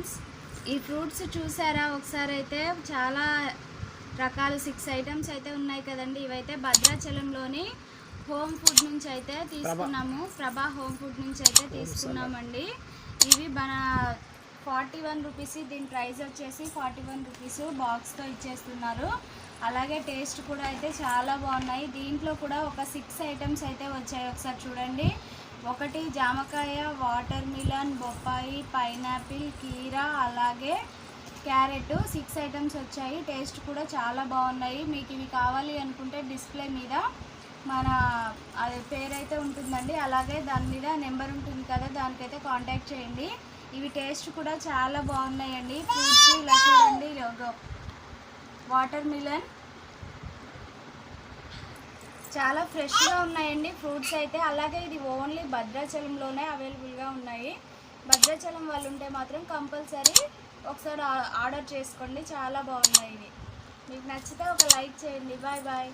Friends ఈ fruits చూసారా? ఒకసారి అయితే చాలా రకాల సిక్స్ ఐటమ్స్ అయితే ఉన్నాయి కదండి. ఇవైతే భద్రాచలంలోని హోమ్ ఫుడ్ నుంచి అయితే తీసుకున్నాము. ప్రభా హోమ్ ఫుడ్ నుంచి అయితే తీసుకున్నామండి. ఇవి మన ఫార్టీ వన్ రూపీస్ దీని ప్రైస్ వచ్చేసి ఫార్టీ వన్ రూపీస్ బాక్స్తో ఇచ్చేస్తున్నారు. అలాగే టేస్ట్ కూడా అయితే చాలా బాగున్నాయి. దీంట్లో కూడా ఒక సిక్స్ ఐటమ్స్ అయితే వచ్చాయి ఒకసారి చూడండి. ఒకటి జామకాయ వాటర్ మిలన్ బొప్పాయి పైనాపిల్ కీరా అలాగే క్యారెట్ సిక్స్ ఐటమ్స్ వచ్చాయి. టేస్ట్ కూడా చాలా బాగున్నాయి. మీకు ఇవి కావాలి అనుకుంటే డిస్ప్లే మీద మన అది పేరైతే ఉంటుందండి. అలాగే దాని మీద నెంబర్ ఉంటుంది కదా దానికైతే కాంటాక్ట్ చేయండి. ఇవి టేస్ట్ కూడా చాలా బాగున్నాయండి. ఫ్రూట్స్ ఇలా చూడండి. వాటర్ మిలన్ చాలా ఫ్రెష్గా ఉన్నాయండి ఫ్రూట్స్ అయితే. అలాగే ఇది ఓన్లీ భద్రాచలంలోనే అవైలబుల్గా ఉన్నాయి. భద్రాచలం వాళ్ళు ఉంటే మాత్రం కంపల్సరీ ఒకసారి ఆర్డర్ చేసుకోండి. చాలా బాగున్నాయి ఇవి. మీకు నచ్చితే ఒక లైక్ చేయండి. Bye bye.